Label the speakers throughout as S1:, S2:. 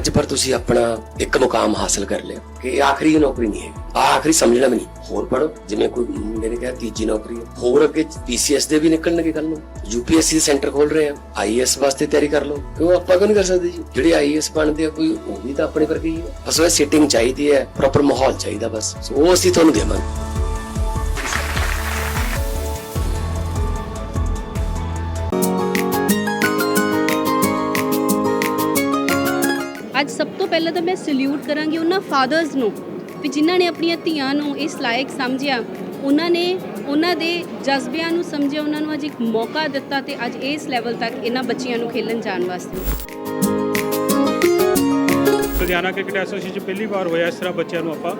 S1: ਅੱਜ ਪਰ ਤੁਸੀਂ ਆਪਣਾ ਇੱਕ ਮੁਕਾਮ ਹਾਸਲ ਕਰ ਲਿਆ ਕਿ ਇਹ ਆਖਰੀ ਨੌਕਰੀ ਨਹੀਂ ਹੈ ਆਖਰੀ ਸਮਝਣਾ ਵੀ ਨਹੀਂ। ਹੋਰ ਪੜੋ ਜਿਵੇਂ ਕੋਈ ਮੁੰਡੇ ਨੇ ਕਿਹਾ ਤੀਜੀ ਨੌਕਰੀ ਹੈ। ਹੋਰ ਅੱਗੇ ਪੀਸੀਐਸ ਦੇ ਵੀ ਨਿਕਲਣਗੇ ਕੱਲ ਨੂੰ। ਯੂਪੀਐਸਸੀ ਦੇ ਸੈਂਟਰ ਖੋਲ ਰਹੇ ਆ। ਆਈਐਸ ਵਾਸਤੇ ਤਿਆਰੀ ਕਰ ਲਓ। ਕਿਉਂ ਆਪਾਂ ਕਿਉਂ ਨਹੀਂ ਕਰ ਸਕਦੇ ਜੀ? ਜਿਹੜੇ ਆਈਐਸ ਬਣਦੇ ਆ, ਕੋਈ ਉਹ ਵੀ ਤਾਂ ਆਪਣੇ ਵਰਗੇ ਹੀ ਹੈ ਬਸ ਉਹ ਸਿਟਿੰਗ ਚਾਹੀਦੀ ਹੈ ਪ੍ਰੋਪਰ ਮਾਹੌਲ ਚਾਹੀਦਾ ਬਸ। ਸੋ ਉਹ ਅਸੀਂ ਤੁਹਾਨੂੰ ਦੇਵਾਂਗੇ।
S2: ਪਹਿਲਾਂ ਤਾਂ ਮੈਂ ਸਲੂਟ ਕਰਾਂਗੀ ਉਹਨਾਂ ਫਾਦਰਸ ਨੂੰ ਵੀ ਜਿਨ੍ਹਾਂ ਨੇ ਆਪਣੀਆਂ ਧੀਆਂ ਨੂੰ ਇਸ ਲਾਇਕ ਸਮਝਿਆ। ਉਹਨਾਂ ਨੇ ਉਹਨਾਂ ਦੇ ਜਜ਼ਬਿਆਂ ਨੂੰ ਸਮਝਿਆ ਉਹਨਾਂ ਨੂੰ ਅੱਜ ਇੱਕ ਮੌਕਾ ਦਿੱਤਾ ਤੇ ਅੱਜ ਇਸ ਲੈਵਲ ਤੱਕ ਇਹਨਾਂ ਬੱਚਿਆਂ ਨੂੰ ਖੇਲਣ ਜਾਣ ਵਾਸਤੇ।
S3: ਲੁਧਿਆਣਾ ਕ੍ਰਿਕਟ ਐਸੋਸੀਏਸ਼ਨ 'ਚ ਪਹਿਲੀ ਵਾਰ ਹੋਇਆ ਇਸ ਤਰ੍ਹਾਂ ਬੱਚਿਆਂ ਨੂੰ ਆਪਾਂ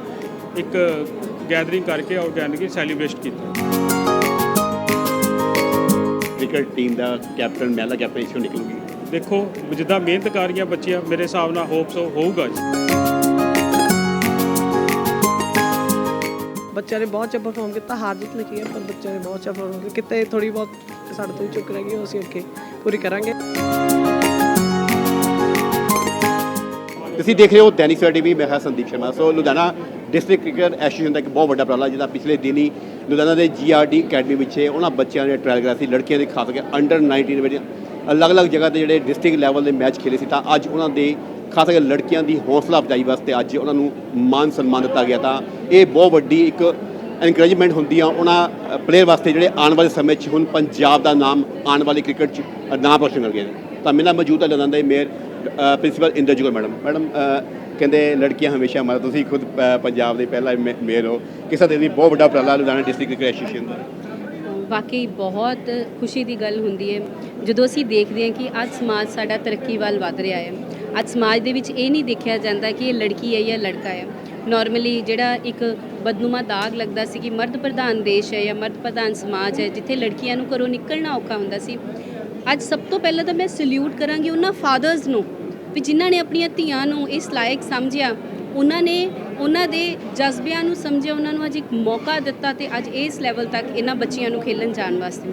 S3: ਇੱਕ ਗੈਦਰਿੰਗ ਕਰਕੇ ਆਰਗੈਨਿਕ ਸੈਲੀਬ੍ਰੇਟ ਕੀਤਾ।
S4: ਕ੍ਰਿਕਟ ਟੀਮ ਦਾ ਕੈਪਟਨ ਮਹਿਲਾ ਕੈਪਟਨ ਇਸੋਂ ਨਿਕਲੂਗੀ।
S3: ਦੇਖੋ ਜਿੱਦਾਂ ਮਿਹਨਤ ਕਰ ਰਹੀਆਂ ਬੱਚੀਆਂ ਮੇਰੇ ਹਿਸਾਬ ਨਾਲ ਹੋਪਸ ਹੋਊਗਾ ਜੀ।
S5: ਬੱਚਿਆਂ ਨੇ ਬਹੁਤ ਅੱਛਾ ਪਰਫਾਰਮ ਕੀਤਾ ਹਾਰ ਜਿੱਤ ਲਿਖੀ ਹੈ ਪਰ ਬੱਚਿਆਂ ਨੇ ਬਹੁਤ ਅੱਛਾ ਪਰਫਾਰਮ ਕੀਤਾ। ਕਿਤੇ ਥੋੜੀ ਬਹੁਤ ਸਾਡੇ ਤੋਂ ਚੁੱਕ ਰਹਿ ਗਈ ਉਹ ਅਸੀਂ ਅੱਗੇ ਪੂਰੀ ਕਰਾਂਗੇ।
S4: ਤੁਸੀਂ ਦੇਖ ਰਹੇ ਹੋ ਦੈਨਿਕ ਸਵੇਰਾ ਟੀਵੀ ਮੈਂ ਹਾਂ Sandeep Sharma. So Ludhiana district cricket association ਦਾ ਇੱਕ ਬਹੁਤ ਵੱਡਾ ਉਪਰਾਲਾ ਜਿਹਦਾ ਪਿਛਲੇ ਦਿਨੀ ਲੁਧਿਆਣਾ ਦੇ ਜੀਆਰਡੀ ਅਕੈਡਮੀ ਵਿੱਚ ਉਹਨਾਂ ਬੱਚਿਆਂ ਨੇ ਟ੍ਰਾਇਲ ਕਰਾਇਆ ਸੀ ਲੜਕੀਆਂ ਦੇ ਖਾਸ ਕਰਕੇ ਅੰਡਰ 19 ਵਿੱਚ ਅਲੱਗ-ਅਲੱਗ ਜਗ੍ਹਾ ਤੇ ਜਿਹੜੇ ਡਿਸਟ੍ਰਿਕਟ ਲੈਵਲ ਦੇ ਮੈਚ ਖੇਲੇ ਸੀ, ਤਾਂ ਅੱਜ ਉਹਨਾਂ ਦੇ ਖਾਸ ਕਰਕੇ ਲੜਕੀਆਂ ਦੀ ਹੌਸਲਾ ਅਫਜ਼ਾਈ ਵਾਸਤੇ ਅੱਜ ਉਹਨਾਂ ਨੂੰ ਮਾਨ ਸਨਮਾਨ ਦਿੱਤਾ ਗਿਆ। ਤਾਂ ਇਹ ਬਹੁਤ ਵੱਡੀ ਇੱਕ ਐਨਕਰੇਜਮੈਂਟ ਹੁੰਦੀ ਆ ਉਹਨਾਂ ਪਲੇਅਰ ਵਾਸਤੇ ਜਿਹੜੇ ਆਉਣ ਵਾਲੇ ਸਮੇਂ 'ਚ ਹੁਣ ਪੰਜਾਬ ਦਾ ਨਾਮ ਆਉਣ ਵਾਲੀ ਕ੍ਰਿਕਟ 'ਚ ਨਾਮ ਰੋਸ਼ਨ ਕਰ ਗਏ ਨੇ। ਤਾਂ ਮੇਰਾ ਨਾਲ ਮੌਜੂਦ ਹੈ ਲੁਧਿਆਣਾ ਦੇ mayor principal Inderjit madam. Madam ਕਹਿੰਦੇ ਲੜਕੀਆਂ ਹਮੇਸ਼ਾ ਮਾਰਾ ਤੁਸੀਂ ਖੁਦ ਪੰਜਾਬ ਦੇ ਪਹਿਲਾ ਮੇ- ਮੇਅਰ ਹੋ। ਕਿਸੇ ਦੇ ਵੀ ਬਹੁਤ ਵੱਡਾ ਉਪਰਾਲਾ ਲੁਧਿਆਣਾ ਡਿਸਟ੍ਰਿਕਟ ਕ੍ਰਿਕਟ ਐਸੋਸੀਏਸ਼ਨ ਦਾ?
S2: ਵਾਕਈ ਬਹੁਤ ਖੁਸ਼ੀ ਦੀ ਗੱਲ ਹੁੰਦੀ ਹੈ। ਜਦੋਂ ਅਸੀਂ ਦੇਖਦੇ ਹਾਂ ਕਿ ਅੱਜ ਸਮਾਜ ਸਾਡਾ ਤਰੱਕੀ ਵੱਲ ਵਧ ਰਿਹਾ ਹੈ, ਅੱਜ ਸਮਾਜ ਦੇ ਵਿੱਚ ਇਹ ਨਹੀਂ ਦੇਖਿਆ ਜਾਂਦਾ ਕਿ ਇਹ ਲੜਕੀ ਹੈ ਜਾਂ ਲੜਕਾ ਹੈ। ਨਾਰਮਲੀ ਜਿਹੜਾ ਇੱਕ ਬਦਨੂਮਾ ਦਾਗ ਲੱਗਦਾ ਸੀ ਕਿ ਮਰਦ ਪ੍ਰਧਾਨ ਦੇਸ਼ ਹੈ ਜਾਂ ਮਰਦ ਪ੍ਰਧਾਨ ਸਮਾਜ ਹੈ, ਜਿੱਥੇ ਲੜਕੀਆਂ ਨੂੰ ਘਰੋਂ ਨਿਕਲਣਾ ਔਖਾ ਹੁੰਦਾ ਸੀ। ਅੱਜ ਸਭ ਤੋਂ ਪਹਿਲਾਂ ਤਾਂ ਮੈਂ ਸਲੂਟ ਕਰਾਂਗੀ ਉਹਨਾਂ ਫਾਦਰਸ ਨੂੰ ਵੀ ਜਿਨ੍ਹਾਂ ਨੇ ਆਪਣੀਆਂ ਧੀਆਂ ਨੂੰ ਇਸ ਲਾਇਕ ਸਮਝਿਆ ਉਹਨਾਂ ਨੇ ਉਹਨਾਂ ਦੇ ਜਜ਼ਬਿਆਂ ਨੂੰ ਸਮਝਿਆ, ਉਹਨਾਂ ਨੂੰ ਅੱਜ ਇੱਕ ਮੌਕਾ ਦਿੱਤਾ ਤੇ ਅੱਜ ਇਸ ਲੈਵਲ ਤੱਕ ਇਹਨਾਂ ਬੱਚਿਆਂ ਨੂੰ ਖੇਲਣ ਜਾਣ ਵਾਸਤੇ।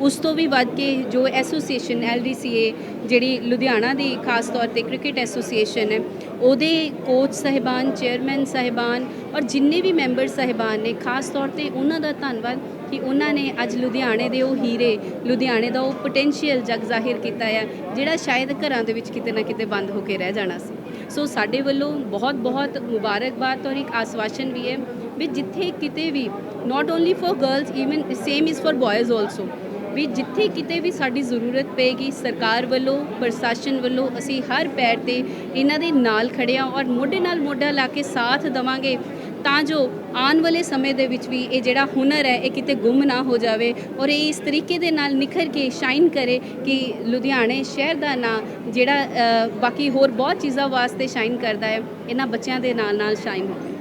S2: ਉਸ ਤੋਂ ਵੀ ਵੱਧ ਕੇ ਜੋ ਐਸੋਸੀਏਸ਼ਨ ਐਲਡੀਸੀਏ ਜਿਹੜੀ ਲੁਧਿਆਣਾ ਦੀ ਖਾਸ ਤੌਰ ਤੇ ਕ੍ਰਿਕਟ ਐਸੋਸੀਏਸ਼ਨ ਹੈ, ਉਹਦੇ ਕੋਚ ਸਹਿਬਾਨ ਚੇਅਰਮੈਨ ਸਹਿਬਾਨ ਔਰ ਜਿੰਨੇ ਵੀ ਮੈਂਬਰ ਸਹਿਬਾਨ ਨੇ, ਖਾਸ ਤੌਰ ਤੇ ਉਹਨਾਂ ਦਾ ਧੰਨਵਾਦ ਕਿ ਉਹਨਾਂ ਨੇ ਅੱਜ ਲੁਧਿਆਣੇ ਦੇ ਉਹ ਹੀਰੇ, ਲੁਧਿਆਣੇ ਦਾ ਉਹ ਪੋਟੈਂਸ਼ੀਅਲ ਜਗ ਜ਼ਾਹਿਰ ਕੀਤਾ ਹੈ ਜਿਹੜਾ ਸ਼ਾਇਦ ਘਰਾਂ ਦੇ ਵਿੱਚ ਕਿਤੇ ਨਾ ਕਿਤੇ ਬੰਦ ਹੋ ਕੇ ਰਹਿ ਜਾਣਾ ਸੀ। ਸੋ ਸਾਡੇ ਵੱਲੋਂ ਬਹੁਤ ਬਹੁਤ ਮੁਬਾਰਕਬਾਦ ਔਰ ਇੱਕ ਆਸਵਾਸ਼ਨ ਵੀ ਹੈ ਵੀ ਜਿੱਥੇ ਕਿਤੇ ਵੀ not only for girls even same is for boys also ਵੀ ਜਿੱਥੇ ਕਿਤੇ ਵੀ ਸਾਡੀ ਜ਼ਰੂਰਤ ਪਏਗੀ, ਸਰਕਾਰ ਵੱਲੋਂ, ਪ੍ਰਸ਼ਾਸਨ ਵੱਲੋਂ ਅਸੀਂ ਹਰ ਪੈਰ ਤੇ ਇਹਨਾਂ ਦੇ ਨਾਲ ਖੜਿਆ ਔਰ ਮੋਢੇ ਨਾਲ ਮੋਢਾ ਲਾ ਕੇ ਸਾਥ ਦਵਾਂਗੇ। ਤਾਂ ਜੋ ਆਉਣ ਵਾਲੇ ਸਮੇਂ ਦੇ ਵਿੱਚ ਵੀ ਇਹ ਜਿਹੜਾ ਹੁਨਰ ਹੈ ਇਹ ਕਿਤੇ ਗੁੰਮ ਨਾ ਹੋ ਜਾਵੇ ਔਰ ਇਹ ਇਸ ਤਰੀਕੇ ਦੇ ਨਾਲ ਨਿਖਰ ਕੇ ਸ਼ਾਈਨ ਕਰੇ ਕਿ ਲੁਧਿਆਣੇ ਸ਼ਹਿਰ ਦਾ ਨਾਂ ਜਿਹੜਾ ਬਾਕੀ ਹੋਰ ਬਹੁਤ ਚੀਜ਼ਾਂ ਵਾਸਤੇ ਸ਼ਾਈਨ ਕਰਦਾ ਹੈ ਇਹਨਾਂ ਬੱਚਿਆਂ ਦੇ ਨਾਲ ਨਾਲ ਸ਼ਾਈਨ ਹੋਵੇ।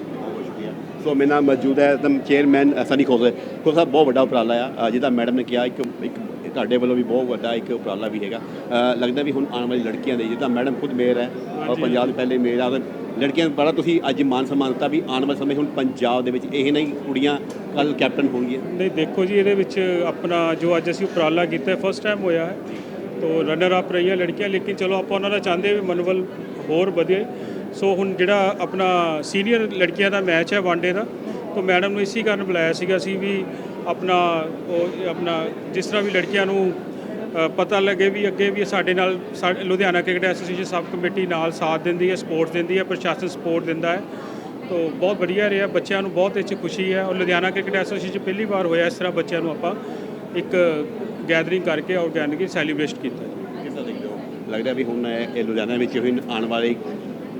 S4: ਸੋ ਮੇਰੇ ਨਾਲ ਮੌਜੂਦ ਹੈ ਦਮ ਚੇਅਰਮੈਨ ਸਨੀ ਖੋਸੇ ਖੋਸਾ ਬਹੁਤ ਵੱਡਾ ਉਪਰਾਲਾ ਆ। ਅ, ਜਿਹਦਾ ਮੈਡਮ ਨੇ ਕਿਹਾ ਇੱਕ ਇੱਕ ਤੁਹਾਡੇ ਵੱਲੋਂ ਵੀ ਬਹੁਤ ਵੱਡਾ ਇੱਕ ਉਪਰਾਲਾ ਵੀ ਹੈਗਾ। ਲੱਗਦਾ ਵੀ ਹੁਣ ਆਉਣ ਵਾਲੀ ਲੜਕੀਆਂ ਦੇ ਜਿੱਦਾਂ ਮੈਡਮ ਖੁਦ ਮੇਅਰ ਹੈ ਔਰ ਪੰਜਾਬ ਦੇ ਪਹਿਲੇ ਮੇਅਰ ਆ ਲੜਕੀਆਂ ਨੂੰ ਬੜਾ ਤੁਸੀਂ ਅੱਜ ਮਾਨ ਸਨਮਾਨ ਦਿੱਤਾ ਵੀ ਆਉਣ ਵਾਲੇ ਸਮੇਂ ਹੁਣ ਪੰਜਾਬ ਦੇ ਵਿੱਚ ਇਹ ਨਹੀਂ ਕੁੜੀਆਂ ਕੱਲ ਕੈਪਟਨ ਹੋਣਗੀਆਂ।
S3: ਨਹੀਂ ਦੇਖੋ ਜੀ ਇਹਦੇ ਵਿੱਚ ਆਪਣਾ ਜੋ ਅੱਜ ਅਸੀਂ ਉਪਰਾਲਾ ਕੀਤਾ ਫਸਟ ਟਾਈਮ ਹੋਇਆ ਹੈ। ਤੋ ਰਨਰ ਅਪ ਰਹੀਆਂ ਲੜਕੀਆਂ ਲੇਕਿਨ ਚਲੋ ਆਪਾਂ ਉਹਨਾਂ ਦਾ ਚਾਹੁੰਦੇ ਵੀ ਮਨੋਬਲ ਹੋਰ ਵਧੇ। ਸੋ ਹੁਣ ਜਿਹੜਾ ਆਪਣਾ ਸੀਨੀਅਰ ਲੜਕੀਆਂ ਦਾ ਮੈਚ ਹੈ ਵਨਡੇ ਦਾ ਤੋ ਮੈਡਮ ਨੂੰ ਇਸੇ ਕਾਰਨ ਬੁਲਾਇਆ ਸੀਗਾ ਅਸੀਂ ਵੀ ਆਪਣਾ ਉਹ ਆਪਣਾ ਜਿਸ ਤਰ੍ਹਾਂ ਵੀ ਲੜਕੀਆਂ ਨੂੰ ਪਤਾ ਲੱਗੇ ਵੀ ਅੱਗੇ ਵੀ ਸਾਡੇ ਨਾਲ ਸਾ- Ludhiana cricket association sub committee ਨਾਲ ਸਾਥ ਦਿੰਦੀ ਹੈ ਸਪੋਰਟ ਦਿੰਦੀ ਹੈ, ਪ੍ਰਸ਼ਾਸਨ ਸਪੋਰਟ ਦਿੰਦਾ ਹੈ। ਤੋ ਬਹੁਤ ਵਧੀਆ ਰਿਹਾ, ਬੱਚਿਆਂ ਨੂੰ ਬਹੁਤ ਇਹ ਖੁਸ਼ੀ ਹੈ ਔਰ ਲੁਧਿਆਣਾ ਕ੍ਰਿਕਟ ਐਸੋਸੀਏਸ਼ਨ ਪਹਿਲੀ ਵਾਰ ਹੋਇਆ ਇਸ ਤਰ੍ਹਾਂ ਬੱਚਿਆਂ ਨੂੰ ਆਪਾਂ ਇੱਕ ਗੈਦਰਿੰਗ ਕਰਕੇ ਆਰਗੈਨਿਕ ਸੈਲੀਬ੍ਰੇਟ ਕੀਤਾ
S4: ਕਿਸ ਤਰ੍ਹਾਂ ਦੇਖਦੇ ਹੋ? ਲੱਗਦਾ ਵੀ ਹੁਣ ਇਹ ਇਹ ਲੁਧਿਆਣਾ ਵਿੱਚ ਹੁਣ ਆਉਣ ਵਾਲੀ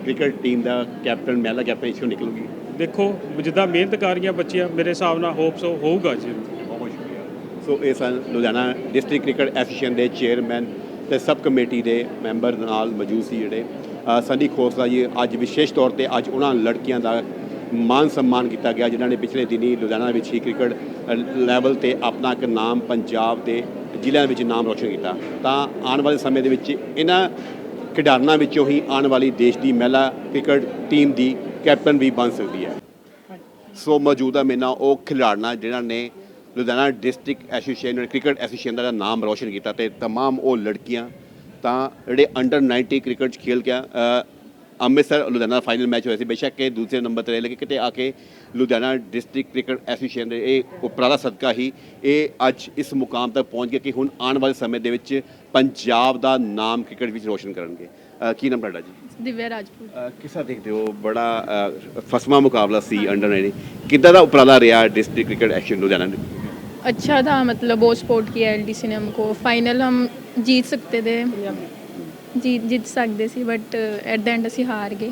S4: ਕ੍ਰਿਕਟ ਟੀਮ ਦਾ ਕੈਪਟਨ, ਮਹਿਲਾ ਕੈਪਟਨ ਇਸੋਂ ਨਿਕਲੂਗੀ।
S3: ਦੇਖੋ ਜਿੱਦਾਂ ਮਿਹਨਤ ਕਰ ਰਹੀਆਂ ਬੱਚੀਆਂ ਮੇਰੇ ਹਿਸਾਬ ਨਾਲ ਹੋਪਸ ਹੋਊਗਾ ਜੀ।
S4: ਬਹੁਤ ਸ਼ੁਕਰੀਆ। ਸੋ ਇਹ ਸਨ ਲੁਧਿਆਣਾ ਡਿਸਟ੍ਰਿਕਟ ਕ੍ਰਿਕਟ ਐਸੋਸੀਏਸ਼ਨ ਦੇ ਚੇਅਰਮੈਨ ਤੇ ਸਬ ਕਮੇਟੀ ਦੇ ਮੈਂਬਰ ਨਾਲ ਮੌਜੂਦ ਸੀ ਜਿਹੜੇ। ਅ, ਸੰਨੀ ਖੋਸਲਾ ਜੀ ਅੱਜ ਵਿਸ਼ੇਸ਼ ਤੌਰ ਤੇ ਅੱਜ ਉਹਨਾਂ ਲੜਕੀਆਂ ਦਾ ਮਾਨ ਸਨਮਾਨ ਕੀਤਾ ਗਿਆ ਜਿਨ੍ਹਾਂ ਨੇ ਪਿਛਲੇ ਦਿਨੀ ਲੁਧਿਆਣਾ ਵਿੱਚ ਹੀ ਕ੍ਰਿਕਟ ਲੈਵਲ ਤੇ ਆਪਣਾ ਇੱਕ ਨਾਮ ਪੰਜਾਬ ਦੇ ਜ਼ਿਲ੍ਹਿਆਂ ਵਿੱਚ ਨਾਮ ਰੋਸ਼ਨ ਕੀਤਾ। ਤਾਂ ਆਉਣ ਵਾਲੇ ਸਮੇਂ ਦੇ ਵਿੱਚ ਇਹਨਾਂ ਖਿਡਾਰਨਾਂ ਵਿੱਚੋਂ ਹੀ ਆਉਣ ਵਾਲੀ ਦੇਸ਼ ਦੀ ਮਹਿਲਾ ਕ੍ਰਿਕਟ ਟੀਮ ਦੀ ਕੈਪਟਨ ਵੀ ਬਣ ਸਕਦੀ ਹੈ ਸੋ ਮੌਜੂਦਾ ਮੇਰੇ ਨਾਲ ਉਹ ਖਿਡਾਰਨਾਂ ਜਿਨ੍ਹਾਂ ਨੇ Ludhiana district association cricket association ਦਾ ਨਾਮ ਰੋਸ਼ਨ ਕੀਤਾ ਤੇ तमाम ਉਹ ਲੜਕੀਆਂ ਤਾਂ ਜਿਹੜੇ ਅੰਡਰ 90 ਕ੍ਰਿਕਟ 'ਚ ਖੇਲ ਕੇ ਅ, ਅੰਮ੍ਰਿਤਸਰ ਲੁਧਿਆਣਾ ਫਾਈਨਲ ਮੈਚ ਹੋਇਆ ਸੀ ਬੇਸ਼ੱਕ ਇਹ ਦੂਸਰੇ ਨੰਬਰ ਤੇ ਰਹੇ ਲੇਕਿਨ ਕਿਤੇ ਆ ਕੇ ਲੁਧਿਆਣਾ ਡਿਸਟ੍ਰਿਕਟ ਕ੍ਰਿਕਟ ਐਸੋਸੀਏਸ਼ਨ ਦੇ ਇਹ ਉਪਰਾਲਾ ਸਦਕਾ ਹੀ ਇਹ ਅੱਜ ਇਸ ਮੁਕਾਮ ਤੱਕ ਪਹੁੰਚ ਗਏ ਕਿ ਹੁਣ ਆਉਣ ਵਾਲੇ ਸਮੇਂ ਦੇ ਵਿੱਚ ਪੰਜਾਬ ਦਾ ਨਾਮ ਕ੍ਰਿਕਟ ਵਿੱਚ ਰੋਸ਼ਨ ਕਰਨਗੇ ਅ, ਕੀ ਨਾਮ ਤੁਹਾਡਾ ਜੀ
S6: ਦਿਵਿਆ ਰਾਜਪੂਤ
S4: ਅ, ਕਿਸ ਤਰ੍ਹਾਂ ਦੇਖਦੇ ਹੋ ਬੜਾ ਅ, ਫਸਵਾਂ ਮੁਕਾਬਲਾ ਸੀ ਅੰਡਰ 90 ਕਿੱਦਾਂ ਦਾ ਉਪਰਾਲਾ ਰਿਹਾ डिस्ट्रिक्ट क्रिकेट एक्शन लुधियाना ने
S6: अच्छा था मतलब बहुत सपोर्ट किया एलडीसी ने हमको फाइनल हम जीत सकते थे जीत जीत सकते सी बट एट द एंड ਅਸੀਂ ਹਾਰ ਗਏ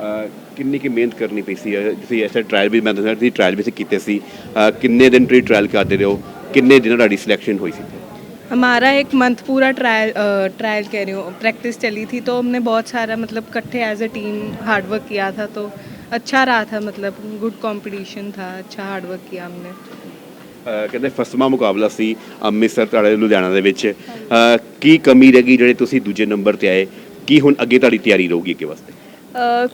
S4: ਅ, ਕਿੰਨੀ ਕੀ ਮਿਹਨਤ ਕਰਨੀ ਪਈ ਸੀ ਅ, ਤੁਸੀਂ ਐਸੇ ਟ੍ਰਾਇਲ ਵੀ ਮੈਂ ਦੱਸਿਆ ਤੁਸੀਂ ਟ੍ਰਾਇਲ ਵੀ ਕੀਤੇ ਸੀ ਅ, ਕਿੰਨੇ ਦਿਨ ਤੁਸੀਂ ਟ੍ਰਾਇਲ ਕਰਦੇ ਰਹੇ ਹੋ ਕਿੰਨੇ ਦਿਨਾਂ ਤੁਹਾਡੀ ਸਿਲੈਕਸ਼ਨ ਹੋਈ ਸੀ
S5: हमारा एक मंथ पूरा ट्रायल ट्रायल कह रही हूँ प्रैक्टिस चली थी तो हमने बहुत सारा मतलब इकट्ठे as a team hard work किया था तो अच्छा रहा था मतलब गुड कंपटीशन था अच्छा हार्ड वर्क किया हमने
S4: ਅ, ਕਹਿੰਦੇ ਫਸਵਾਂ ਮੁਕਾਬਲਾ ਸੀ ਅੰਮ੍ਰਿਤਸਰ ਤੁਹਾਡੇ ਲੁਧਿਆਣਾ ਦੇ ਵਿੱਚ। ਕੀ ਕਮੀ ਰਹਿ ਗਈ ਜਿਹੜੇ ਤੁਸੀਂ ਦੂਜੇ ਨੰਬਰ ਤੇ ਆਏ? ਕੀ ਹੁਣ ਅੱਗੇ ਤੁਹਾਡੀ ਤਿਆਰੀ ਰਹੂਗੀ ਅੱਗੇ ਵਾਸਤੇ?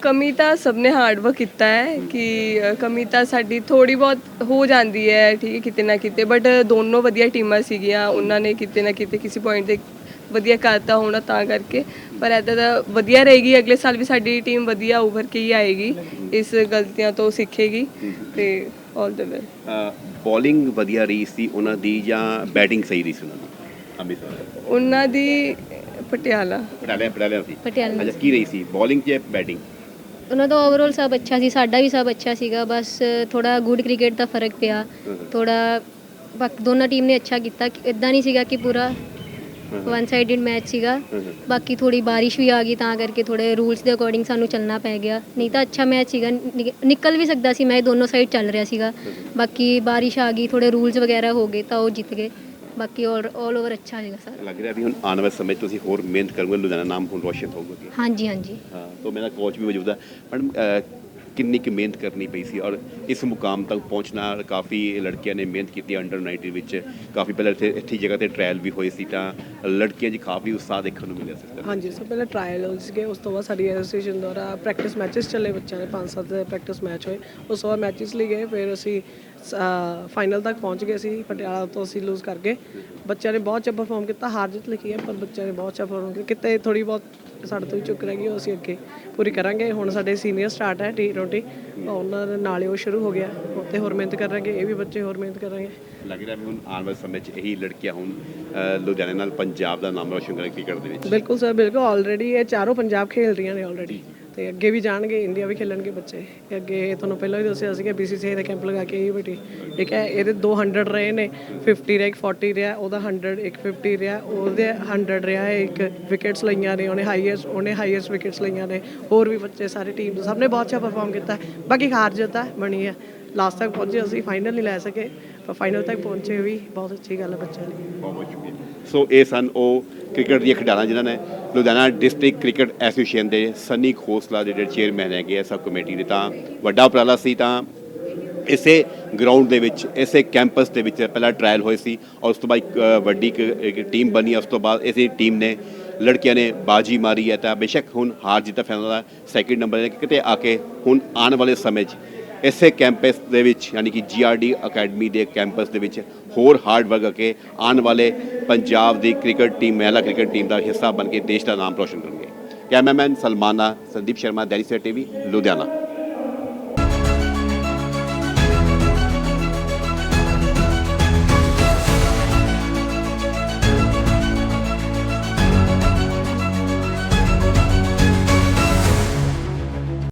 S7: ਕਮੀ ਤਾਂ ਸਭ ਨੇ ਹਾਰਡ ਵਰਕ ਕੀਤਾ ਹੈ ਕਿ ਕਮੀ ਤਾਂ ਸਾਡੀ ਥੋੜੀ ਬਹੁਤ ਹੋ ਜਾਂਦੀ ਹੈ, ਠੀਕ ਹੈ, ਕਿਤੇ ਨਾ ਕਿਤੇ ਬਟ ਦੋਨੋਂ ਵਧੀਆ ਟੀਮਾਂ ਸੀਗੀਆਂ। ਉਹਨਾਂ ਨੇ ਕਿਤੇ ਨਾ ਕਿਤੇ ਕਿਸੇ ਪੁਆਇੰਟ ਤੇ ਵਧੀਆ ਕਰਤਾ ਹੋਣਾ ਤਾਂ ਕਰਕੇ। ਪਰ ਐਦਾਂ ਦਾ ਵਧੀਆ ਰਹੇਗੀ ਅਗਲੇ ਸਾਲ ਵੀ ਸਾਡੀ ਟੀਮ ਵਧੀਆ ਉਭਰ ਕੇ ਹੀ ਆਏਗੀ ਇਸ ਗਲਤੀਆਂ ਤੋਂ ਸਿੱਖੇਗੀ ਤੇ ਆਲ ਦ ਵੇ
S4: ਬੋਲਿੰਗ ਵਧੀਆ ਰਹੀ ਸੀ ਉਹਨਾਂ ਦੀ ਜਾਂ ਬੈਟਿੰਗ ਸਹੀ ਰਹੀ ਸੀ ਉਹਨਾਂ ਦੀ? ਅੰਮ੍ਰਿਤਸਰ
S7: ਉਹਨਾਂ ਦੀ ਪਟਿਆਲਾ।
S4: ਪਟਿਆਲੇ ਪਟਿਆਲੇ ਸੀ
S8: ਪਟਿਆਲਾ
S4: ਅੱਛਾ ਕੀ ਰਹੀ ਸੀ ਬੋਲਿੰਗ ਜਾਂ ਬੈਟਿੰਗ
S8: ਉਹਨਾਂ ਦਾ ਓਵਰਆਲ ਸਭ ਅੱਛਾ ਸੀ ਸਾਡਾ ਵੀ ਸਭ ਅੱਛਾ ਸੀਗਾ ਬਸ ਥੋੜਾ ਗੁੱਡ ਕ੍ਰਿਕਟ ਦਾ ਫ਼ਰਕ ਪਿਆ। ਥੋੜਾ ਬਾਕੀ ਦੋਨਾਂ ਟੀਮ ਨੇ ਅੱਛਾ ਕੀਤਾ ਇਦਾਂ ਨਹੀਂ ਸੀਗਾ ਕਿ ਪੂਰਾ ਵਨ ਸਾਈਡਡ ਮੈਚ ਸੀਗਾ। ਬਾਕੀ ਥੋੜੀ ਬਾਰਿਸ਼ ਵੀ ਆ ਗਈ ਤਾਂ ਕਰਕੇ ਥੋੜੇ ਰੂਲਸ ਦੇ ਅਕੋਰਡਿੰਗ ਸਾਨੂੰ ਚੱਲਣਾ ਪੈ ਗਿਆ। ਨਹੀਂ ਤਾਂ ਅੱਛਾ ਮੈਚ ਸੀਗਾ। ਨਿਕ- ਨਿਕਲ ਵੀ ਸਕਦਾ ਸੀ ਮੈਚ ਦੋਨੋਂ ਸਾਈਡ ਚੱਲ ਰਿਹਾ ਸੀਗਾ। ਬਾਕੀ ਬਾਰਿਸ਼ ਆ ਗਈ ਥੋੜੇ ਰੂਲਸ ਵਗੈਰਾ ਹੋ ਗਏ ਤਾਂ ਉਹ ਜਿੱਤ ਗਏ। ਬਾਕੀ ਆਲ ਓਵਰ ਅੱਛਾ ਸੀਗਾ ਸਾਰਾ।
S4: ਲੱਗ ਰਿਹਾ ਵੀ ਹੁਣ ਆਉਣ ਵਾਲੇ ਸਮੇਂ 'ਚ ਤੁਸੀਂ ਹੋਰ ਮਿਹਨਤ ਕਰੋਗੇ ਲੁਧਿਆਣਾ ਨਾਮ ਹੁਣ ਰੋਸ਼ਨ ਹੋਊਗਾ ਅੱਗੇ।
S8: ਹਾਂਜੀ ਹਾਂਜੀ।
S4: ਹਾਂ ਤੋਂ ਮੇਰਾ ਕੋਚ ਵੀ ਮੌਜੂਦ ਹੈ ਮੈਡਮ ਅਹ, ਕਿੰਨੀ ਕੁ ਮਿਹਨਤ ਕਰਨੀ ਪਈ ਸੀ ਔਰ ਇਸ ਮੁਕਾਮ ਤੱਕ ਪਹੁੰਚਣਾ ਕਾਫੀ ਲੜਕੀਆਂ ਨੇ ਮਿਹਨਤ ਕੀਤੀ ਅੰਡਰ 90 ਵਿੱਚ। ਕਾਫੀ ਪਹਿਲਾਂ ਇੱਥੇ ਇੱਥੇ ਜਗ੍ਹਾ ਤੇ ਟ੍ਰਾਇਲ ਵੀ ਹੋਏ ਸੀ ਤਾਂ ਲੜਕੀਆਂ 'ਚ ਕਾਫੀ ਉਤਸ਼ਾਹ ਦੇਖਣ ਨੂੰ ਮਿਲਿਆ ਸੀ
S5: ਹਾਂਜੀ ਸਭ ਪਹਿਲਾਂ ਟ੍ਰਾਇਲ ਹੋਏ ਸੀਗੇ, ਉਸ ਤੋਂ ਬਾਅਦ ਸਾਡੀ ਐਸੋਸੀਏਸ਼ਨ ਦੁਆਰਾ ਪ੍ਰੈਕਟਿਸ ਮੈਚਸ ਚੱਲੇ ਬੱਚਿਆਂ ਦੇ, ਪੰਜ ਸੱਤ ਪ੍ਰੈਕਟਿਸ ਮੈਚ ਹੋਏ। ਉਸ ਤੋਂ ਬਾਅਦ ਮੈਚਸ ਲਈ ਗਏ, ਫਿਰ ਅਸੀਂ ਫਾਈਨਲ ਤੱਕ ਪਹੁੰਚ ਗਏ ਸੀ ਪਟਿਆਲਾ ਤੋਂ ਅਸੀਂ ਲੂਜ਼ ਕਰ ਗਏ। ਬੱਚਿਆਂ ਨੇ ਬਹੁਤ ਅੱਛਾ ਪਰਫਾਰਮ ਕੀਤਾ ਹਾਰ ਜਿੱਤ ਲਿਖੀ ਹੈ ਪਰ ਬੱਚਿਆਂ ਨੇ ਬਹੁਤ ਅੱਛਾ ਪਰਫਾਰਮ ਕੀਤਾ। ਕਿਤੇ ਥੋੜੀ ਬਹੁਤ ਸਾਡੇ ਤੋਂ ਵੀ ਚੁੱਕ ਰਹਿ ਗਈ ਉਹ ਅਸੀਂ ਅੱਗੇ ਪੂਰੀ ਕਰਾਂਗੇ। ਹੁਣ ਸਾਡੇ ਸੀਨੀਅਰ ਸਟਾਰਟ ਹੈ ਟੀ ਟਵੈਂਟੀ ਉਹਨਾਂ ਦੇ ਨਾਲੇ ਉਹ ਸ਼ੁਰੂ ਹੋ ਗਿਆ। ਉੱਤੇ ਹੋਰ ਮਿਹਨਤ ਕਰਾਂਗੇ ਇਹ ਵੀ ਬੱਚੇ ਹੋਰ ਮਿਹਨਤ ਕਰਾਂਗੇ।
S4: ਲੱਗ ਰਿਹਾ ਵੀ ਹੁਣ ਆਉਣ ਵਾਲੇ ਸਮੇਂ 'ਚ ਇਹੀ ਲੜਕੀਆਂ ਹੁਣ ਲੁਧਿਆਣੇ ਨਾਲ ਪੰਜਾਬ ਦਾ ਨਾਮ ਰੋਸ਼ਨ ਕਰਨ ਕ੍ਰਿਕਟ ਦੇ ਵਿੱਚ
S5: ਬਿਲਕੁਲ ਸਰ ਬਿਲਕੁਲ। ਆਲਰੇਡੀ ਇਹ ਚਾਰੋਂ ਪੰਜਾਬ ਖੇਲ ਰਹੀਆਂ ਨੇ ਆਲਰੇਡੀ ਤੇ ਅੱਗੇ ਵੀ ਜਾਣਗੇ ਇੰਡੀਆ ਵੀ ਖੇਲਣਗੇ ਬੱਚੇ। ਤੇ ਅੱਗੇ ਤੁਹਾਨੂੰ ਪਹਿਲਾਂ ਵੀ ਦੱਸਿਆ ਸੀ ਕਿ BCCI ਦਾ ਕੈਂਪ ਲਗਾ ਕੇ ਇਹ ਬੇਟੀ। ਠੀਕ ਹੈ ਇਹਦੇ 200 ਰਹੇ ਨੇ 50 ਰਿਹਾ ਇੱਕ 40 ਰਿਹਾ ਉਹਦਾ 100 ਇੱਕ 50 ਰਿਹਾ ਉਹਦੇ 100 ਰਿਹਾ ਹੈ, ਇੱਕ ਵਿਕਟਸ ਲਈਆਂ ਨੇ ਉਹਨੇ ਹਾਈਐਸਟ ਉਹਨੇ ਹਾਈਐਸਟ ਵਿਕਟਸ ਲਈਆਂ ਨੇ। ਹੋਰ ਵੀ ਬੱਚੇ ਸਾਰੇ ਟੀਮ ਦੇ ਸਭ ਨੇ ਬਹੁਤ ਅੱਛਾ ਪਰਫਾਰਮ ਕੀਤਾ। ਬਾਕੀ ਹਾਰ ਜਿੱਤ ਹੈ ਬਣੀ ਹੈ। ਲਾਸਟ ਤੱਕ ਪਹੁੰਚੇ ਅਸੀਂ ਫਾਈਨਲ ਨਹੀਂ ਲੈ ਸਕੇ। ਫਾਈਨਲ ਤੱਕ ਪਹੁੰਚੇ ਵੀ ਬਹੁਤ ਅੱਛੀ ਗੱਲ ਹੈ ਬੱਚਿਆਂ ਲਈ
S4: ਬਹੁਤ ਬਹੁਤ ਸ਼ੁਕਰੀਆ। ਸੋ ਇਹ ਸਨ ਉਹ ਕ੍ਰਿਕਟ ਦੀਆਂ ਖਿਡਾਰਾਂ ਜਿਨ੍ਹਾਂ ਨੇ ਲੁਧਿਆਣਾ ਡਿਸਟ੍ਰਿਕਟ ਕ੍ਰਿਕਟ ਐਸੋਸੀਏਸ਼ਨ ਦੇ ਸਨੀ ਖੋਸਲਾ ਦੇ ਜਿਹੜੇ ਚੇਅਰਮੈਨ ਹੈਗੇ ਆ ਸਬ ਕਮੇਟੀ ਦੇ। ਤਾਂ ਵੱਡਾ ਉਪਰਾਲਾ ਸੀ ਤਾਂ ਇਸੇ ਗਰਾਊਂਡ ਦੇ ਵਿੱਚ ਇਸੇ ਕੈਂਪਸ ਦੇ ਵਿੱਚ ਪਹਿਲਾਂ ਟ੍ਰਾਇਲ ਹੋਏ ਸੀ ਔਰ ਉਸ ਤੋਂ ਬਾਅਦ ਇੱਕ, ਵੱਡੀ ਇੱਕ- ਟੀਮ ਬਣੀ ਉਸ ਤੋਂ ਬਾਅਦ ਇਸੇ ਟੀਮ ਨੇ ਲੜਕੀਆਂ ਨੇ ਬਾਜੀ ਮਾਰੀ ਹੈ। ਤਾਂ ਬੇਸ਼ੱਕ ਹੁਣ ਹਾਰ ਜਿੱਤ ਫੈਸਲਾ ਦਾ ਸੈਕਿੰਡ ਨੰਬਰ ਹੈ ਕਿਤੇ ਆ ਕੇ ਹੁਣ ਆਉਣ ਵਾਲੇ ਸਮੇਂ 'ਚ ਇਸੇ ਕੈਂਪਸ ਦੇ ਵਿੱਚ, ਯਾਨੀ ਕਿ ਜੀਆਰਡੀ ਅਕੈਡਮੀ ਦੇ ਕੈਂਪਸ ਦੇ ਵਿੱਚ ਹੋਰ ਹਾਰਡ ਵਰਕ ਕਰਕੇ ਆਉਣ ਵਾਲੇ ਪੰਜਾਬ ਦੀ ਕ੍ਰਿਕਟ ਟੀਮ, ਮਹਿਲਾ ਕ੍ਰਿਕਟ ਟੀਮ ਦਾ ਹਿੱਸਾ ਬਣ ਕੇ ਦੇਸ਼ ਦਾ ਨਾਮ ਰੋਸ਼ਨ ਕਰਨਗੇ। Cameraman Salmana, Sandeep Sharma daily Savera TV, Ludhiana.